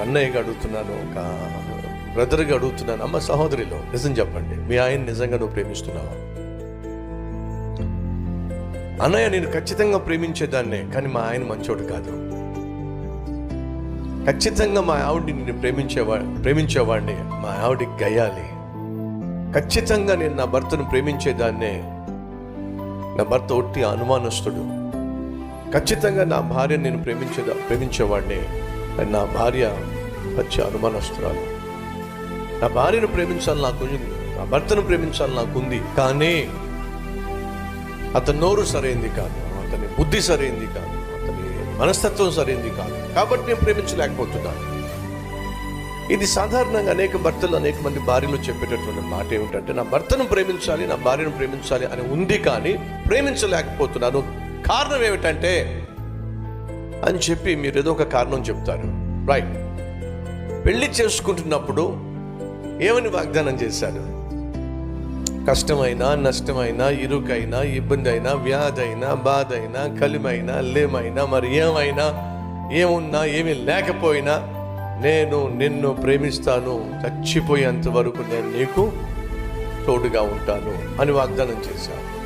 అన్నయ్యగా అడుగుతున్నాను ఒక బ్రదర్గా అడుగుతున్నాను. అమ్మ సహోదరిలో నిజం చెప్పండి. మీ ఆయన నిజంగా నువ్వు ప్రేమిస్తున్నావా? అన్నయ్య నేను ఖచ్చితంగా ప్రేమించేదాన్నే కానీ మా ఆయన మంచోడు కాదు. ఖచ్చితంగా మా ఆవిడ్ని నేను ప్రేమించేవా ప్రేమించేవాడిని మా ఆవిడికి గయ్యాలి ఖచ్చితంగా నేను నా భర్తను ప్రేమించేదాన్నే నా భర్త ఒట్టి అనుమానస్తుడు. ఖచ్చితంగా నా భార్య నేను ప్రేమించేదా ప్రేమించేవాడిని కానీ నా భార్య పచ్చి అనుమానస్తురాలు. నా భార్యను ప్రేమించాలి నాకు ఉంది. నా భర్తను ప్రేమించాలి నాకుంది కానీ అతని నోరు సరైంది కాదు. అతని బుద్ధి సరైంది కాదు. అతని మనస్తత్వం సరైంది కాదు. కాబట్టి నేను ప్రేమించలేకపోతున్నాను. ఇది సాధారణంగా అనేక భర్తలు అనేక మంది భార్యలు చెప్పేటటువంటి మాట ఏమిటంటే నా భర్తను ప్రేమించాలి నా భార్యను ప్రేమించాలి అని ఉంది కానీ ప్రేమించలేకపోతున్నాను. కారణం ఏమిటంటే అని చెప్పి మీరు ఏదో ఒక కారణం చెప్తారు. రైట్ పెళ్ళి చేసుకుంటున్నప్పుడు ఏమని వాగ్దానం చేశారు? కష్టమైనా నష్టమైనా ఇరుకైనా ఇబ్బంది అయినా వ్యాధి అయినా బాధ అయినా కలిమైనా లేమైనా మరి ఏమైనా ఏమున్నా ఏమీ లేకపోయినా నేను నిన్ను ప్రేమిస్తాను చచ్చిపోయేంత వరకు నేను నీకు తోడుగా ఉంటాను అని వాగ్దానం చేశాను